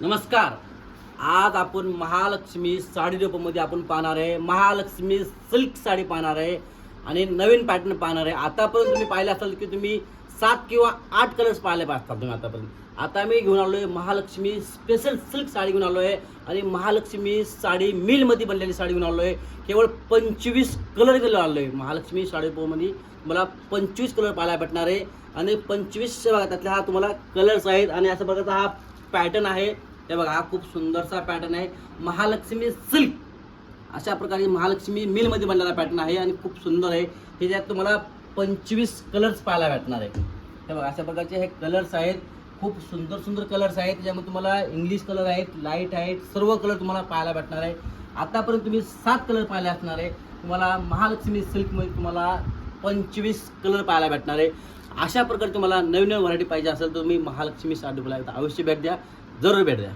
नमस्कार. आज आपण महालक्ष्मी साडी मध्ये आपण पाहणार आहे. महालक्ष्मी सिल्क साडी पाहणार आहे आणि नवीन पॅटर्न पाहणार आहे. आतापर्यंत तुम्ही पाहिलं असाल की तुम्ही सात किंवा आठ कलर्स पाहिले असतात तुम्ही आतापर्यंत. आता मी घेऊन आलो आहे महालक्ष्मी स्पेशल सिल्क साडी घेऊन आलो आहे आणि महालक्ष्मी साडी मिलमध्ये बनलेली साडी घेऊन आलो आहे केवळ पंचवीस कलर घेऊन आलो आहे महालक्ष्मी साडी मध्ये मला पंचवीस कलर पाहायला भेटणार आहे. आणि पंचवीस बघा त्यातल्या हा तुम्हाला कलर्स आहेत आणि असं बघायचा हा पॅटर्न आहे. हे बघा हा खूप सुंदरसा पॅटर्न आहे. महालक्ष्मी सिल्क अशा प्रकारे महालक्ष्मी मिलमध्ये बनलेला पॅटर्न आहे आणि खूप सुंदर आहे. त्याच्यात तुम्हाला पंचवीस कलर्स पाहायला भेटणार आहे. हे बघा अशा प्रकारचे हे कलर्स आहेत. खूप सुंदर सुंदर कलर्स आहेत. त्याच्यामध्ये तुम्हाला इंग्लिश कलर आहेत लाइट आहेत सर्व कलर तुम्हाला पाहायला भेटणार आहे. आतापर्यंत तुम्ही सात कलर पाहिले असणार आहे. तुम्हाला महालक्ष्मी सिल्कमध्ये तुम्हाला पंचवीस कलर पाहायला भेटणार आहे. अशा प्रकारे तुम्हाला नवीन नवीन व्हरायटी पाहिजे असेल तर तुम्ही महालक्ष्मी साठ डुबला अवश्य भेट द्या. जरूर भेट द्या.